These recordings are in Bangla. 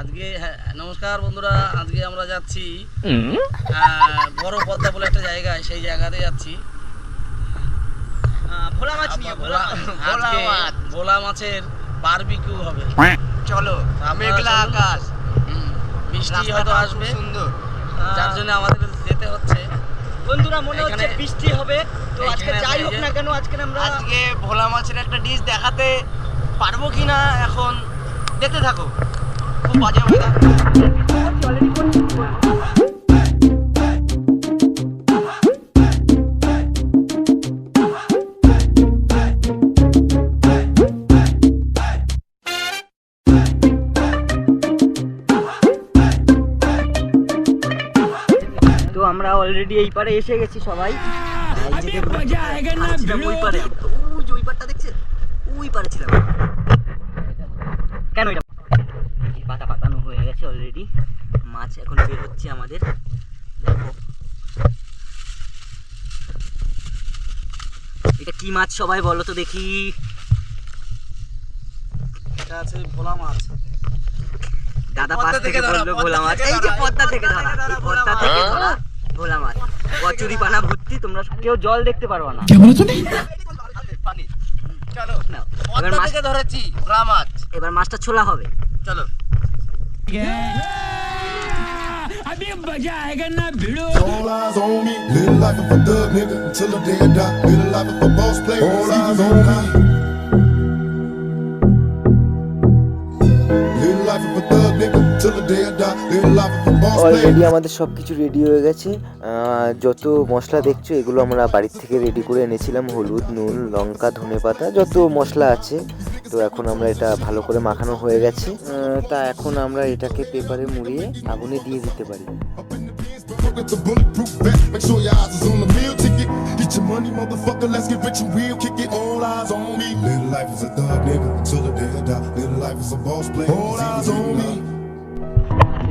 আজকে হ্যাঁ, নমস্কার বন্ধুরা আজকে আমরা যাচ্ছি বড় পদ্মা বলে একটা জায়গায় সেই জায়গাতে যাচ্ছি। ভোলা মাছ নিয়ে ভোলা ভোলা মাছ। ভোলা মাছের বারবিকিউ হবে। চলো মেঘলা আকাশ। বৃষ্টি হয়তো আসবে। সুন্দর। যার জন্য আমাদের যেতে হচ্ছে। বন্ধুরা মনে হচ্ছে বৃষ্টি হবে। তো আজকে যাই হোক না কেন আজকে আমরা আজকে ভোলা মাছের একটা ডিশ দেখাতে পারব কিনা এখন? দেখতে থাকো। বাজে তো আমরা অলরেডি এই পারে এসে গেছি সবাই। ওই পারে। ওই ওই পারটা দেখছেন? ওই পারে ছিলাম। কেন এটা এই পাতা পাতানো হয়ে গেছে অলরেডি মাছ এখন বের হচ্ছে আমাদের। দেখো। এটা কি মাছ সবাই বলো তো দেখি। এটা আছে ভোলা মাছ। দাদা পাশ থেকে থেকে ধরা, ভোলা মাছ। থেকে এই যে পদ্মা থেকে ধরা থেকে ধরা এই ভোলা পদ্মা মাছ। থেকে ধরা ভোলা মাছ। কচুরি পানা ভর্তি তোমরা কেউ জল দেখতে পারবা না। পানি। চলো নাও, এবার পদ্মা ধরেছি ভোলা মাছ। এবার মাছটা ছোলা হবে। চলো। All eyes on me. Live life of a thug nigga until the day I die. Live life of a boss player. All eyes on me. Live life of a thug nigga already আমাদের সব কিছু রেডি হয়ে গেছে। যত মশলা দেখছ এগুলো আমরা বাড়ির থেকে রেডি করে এনেছিলাম। হলুদ নুন লঙ্কা ধনে পাতা যত মশলা আছে। তো এখন আমরা এটা ভালো করে মাখানো হয়ে গেছে। তা এখন আমরা এটাকে পেপারে মুড়িয়ে আগুনে দিয়ে দিতে পারি।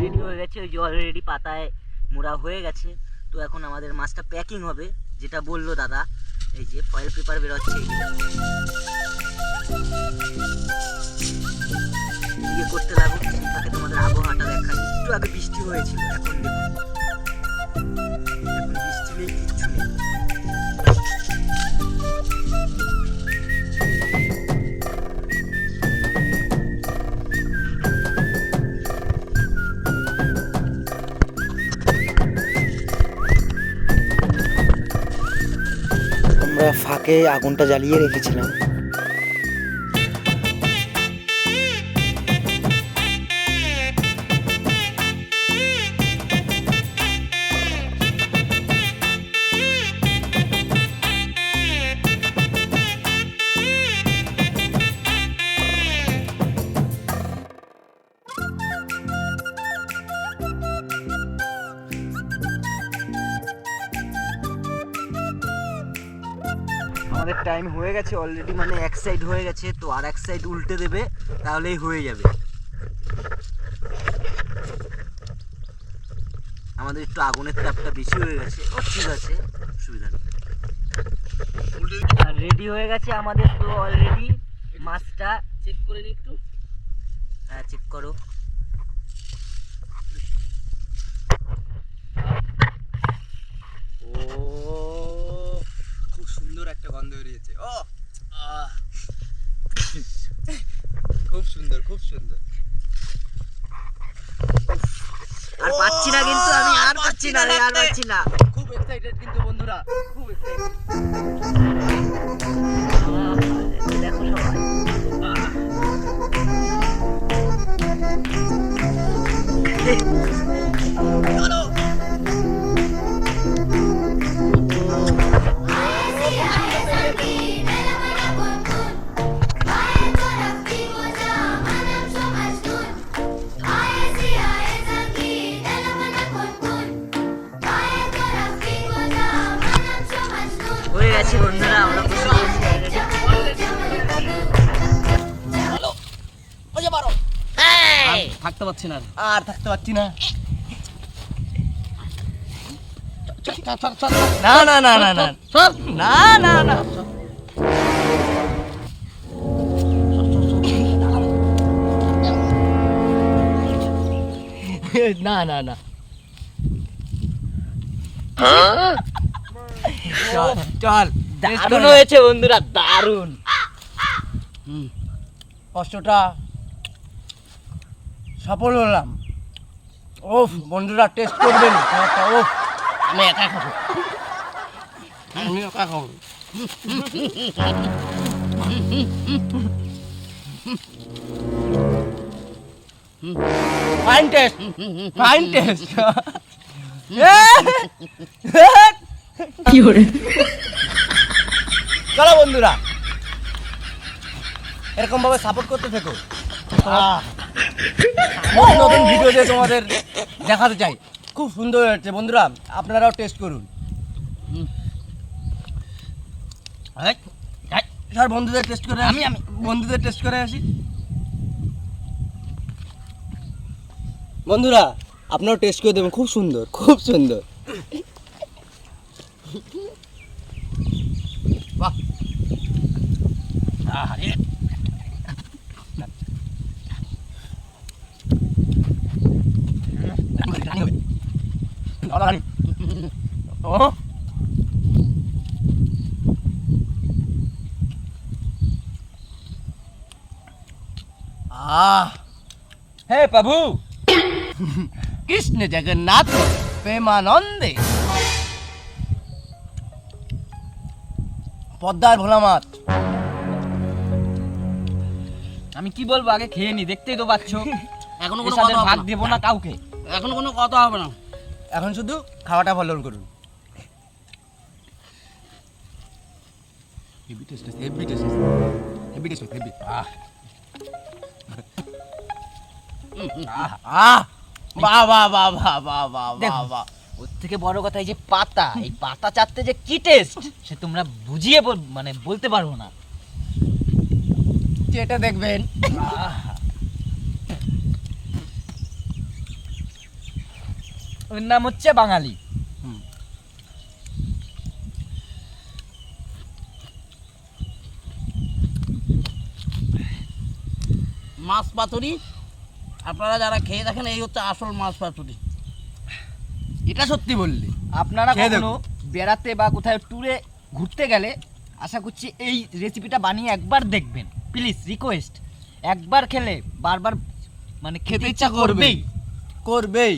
রেডি হয়ে গেছে, ওই যে অলরেডি পাতায় মোড়া হয়ে গেছে। তো এখন আমাদের মাছটা প্যাকিং হবে, যেটা বলল দাদা। এই যে ফয়েল পেপার বেরোচ্ছে। ইয়ে করতে লাগুক তাকে তোমাদের আবহাওয়াটা দেখাই। একটু আগে বৃষ্টি হয়েছিল, এখন দেখুন। বৃষ্টি নেই, কিচ্ছু নেই। আমরা ফাঁকে আগুনটা জ্বালিয়ে রেখেছিলাম। টাইম হয়ে গেছে অলরেডি মানে এক সাইড হয়ে গেছে, তো আর এক সাইড উল্টে দেবে, তাহলেই হয়ে যাবে। আমাদের একটু আগুনের তাপটা বেশি হয়ে গেছে, ও ঠিক আছে, অসুবিধা নেই। আর রেডি হয়ে গেছে আমাদের তো অলরেডি মাছটা চেক করে নি একটু। হ্যাঁ চেক করো ও খুব সুন্দর একটা গন্ধ বেরিয়েছে। ও! খুব সুন্দর খুব সুন্দর। আর পাচ্ছি না কিন্তু আমি আর পাচ্ছি না আর পাচ্ছি না। খুব এক্সাইটেড কিন্তু বন্ধুরা খুব এক্সাইটেড দেখো সবাই। হয়ে গেছে বন্ধুরা আমরা বসে। আর থাকতে পারছি না। আর। আর থাকতে পারছি না। না না না না না। না না না। না না না। চল দারুণ। হয়েছে বন্ধুরা দারুণ। কষ্টটা সফল হলাম। ওফ বন্ধুরা টেস্ট করবেন খাবারটা ওফ। আমি একা খাব। আমি একা খাব। ফাইন টেস্ট ফাইন টেস্ট চলো বন্ধুরা। এরকম ভাবে সাপোর্ট করতে থেকো। নতুন নতুন ভিডিও দিয়ে তোমাদের দেখাতে চাই। খুব সুন্দর হয়েছে। বন্ধুরা আপনারাও টেস্ট করুন। স্যার বন্ধুদের টেস্ট করে আমি আমি। বন্ধুদের টেস্ট করে আসি। বন্ধুরা আপনারাও টেস্ট করে দেবেন। খুব সুন্দর খুব সুন্দর। বাহ আরে ও আহ হে প্রভু কৃষ্ণ জগন্নাথ প্রেমানন্দে পদ্মার ভোলা মাছ। আমি কি বলব আগে খেয়ে নি দেখতেই তো পাচ্ছ। এখনও কোনো কথা ভাগ দেবো না কাউকে। এখনও কোনো কথা হবে না। এখন শুধু খাওয়াটা ভালো করুন। Heavy taste heavy taste heavy taste heavy আহ। আহ, আহ। বাহ বাহ বাহ বাহ বাহ বাহ বাহ। বাহ ওর থেকে বড় কথা এই যে পাতা এই পাতা চাটতে যে কি টেস্ট সে তোমরা বুঝিয়ে মানে বলতে পারব না। যেটা দেখবেন। ওর নাম হচ্ছে বাঙালি। মাছ পাতুরি আপনারা যারা খেয়ে দেখেন এই হচ্ছে আসল মাছ পাতুরি। এটা সত্যি বললি। আপনারা খেয়ে কখনো বেড়াতে বা কোথাও ট্যুরে ঘুরতে গেলে আশা করছি এই রেসিপিটা বানিয়ে একবার দেখবেন। প্লিজ রিকোয়েস্ট একবার খেলে বারবার মানে খেতে ইচ্ছা করবেই। করবেই।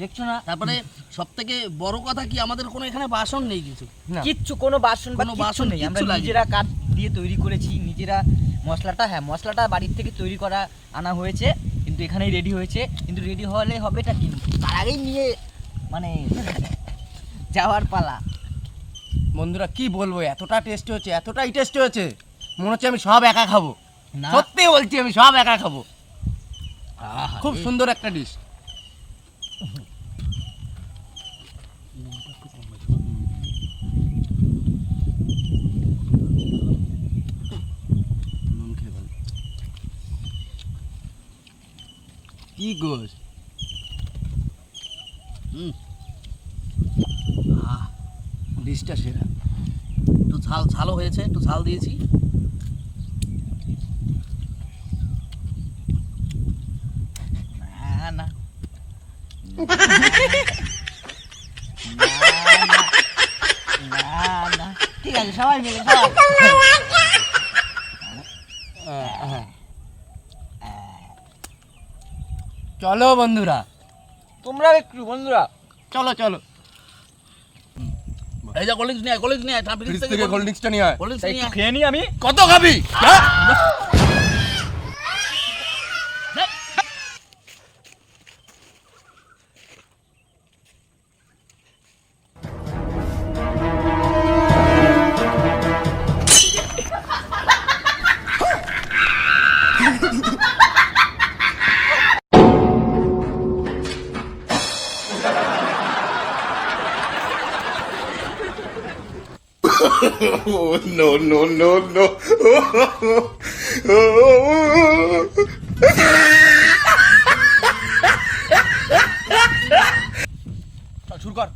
দেখছ না? তারপরে সব থেকে বড় কথা কি আমাদের কোনো এখানে বাসন নেই কিছু? না। কিচ্ছু কোনো বাসন বা কোনো বাসন নেই। আমরা কিচ্ছু লাগেনি। নিজেরা কাঠ দিয়ে তৈরি করেছি নিজেরা মশলাটা হ্যাঁ মশলাটা বাড়ির থেকে তৈরি করা আনা হয়েছে। কিন্তু এখানেই রেডি হয়েছে। কিন্তু রেডি হলে হবেটা কি? তার আগেই নিয়ে মানে যাওয়ার পালা। বন্ধুরা কি বলব? এতটা টেস্ট হয়েছে এতটাই টেস্ট হয়েছে। মনে হচ্ছে আমি সব একা খাব। সত্যি বলছি আমি সব একা খাব। খুব সুন্দর একটা ডিশ কি গোস ডিশটা সেরা। একটু ঝাল, ঝালও হয়েছে, একটু ঝাল দিয়েছি। ঠিক আছে, সবাই মিলে, সবাই। চলো বন্ধুরা। তোমরা একটু বন্ধুরা। চলো চলো। এই যে কোল্ড ড্রিঙ্কস নিয়ে কোল্ড ড্রিঙ্কস নিয়ে আয়, থেকে কোল্ড ড্রিঙ্কসটা নিয়ে আয়। ড্রিঙ্কস নিয়ে খেয়ে নি আমি? কত খাবি? no, no, no, no. শুরু কর।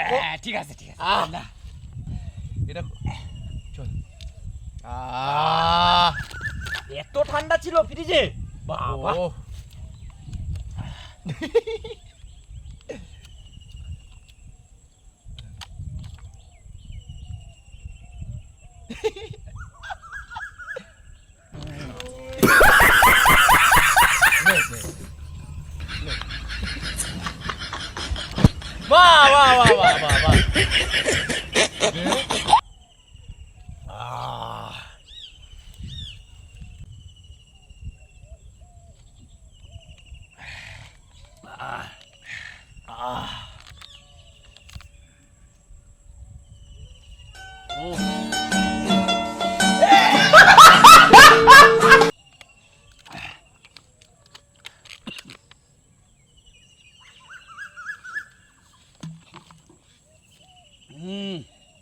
এ ঠিক আছে ঠিক আছে। না। এটা আহ এত ঠান্ডা ছিল ফ্রিজে বাবা ও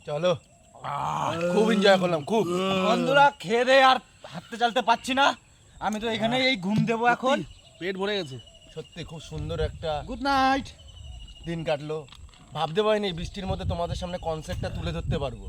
চলো। খুব এনজয় করলাম খুব। বন্ধুরা খেয়ে দে আর হাঁটতে চালতে পাচ্ছি না। আমি তো এখানে এই ঘুম দেবো এখন। পেট ভরে গেছে। সত্যি খুব সুন্দর একটা গুড নাইট দিন কাটলো। ভাবতে পারিনি বৃষ্টির মধ্যে তোমাদের সামনে কনসেপ্টটা তুলে ধরতে পারব।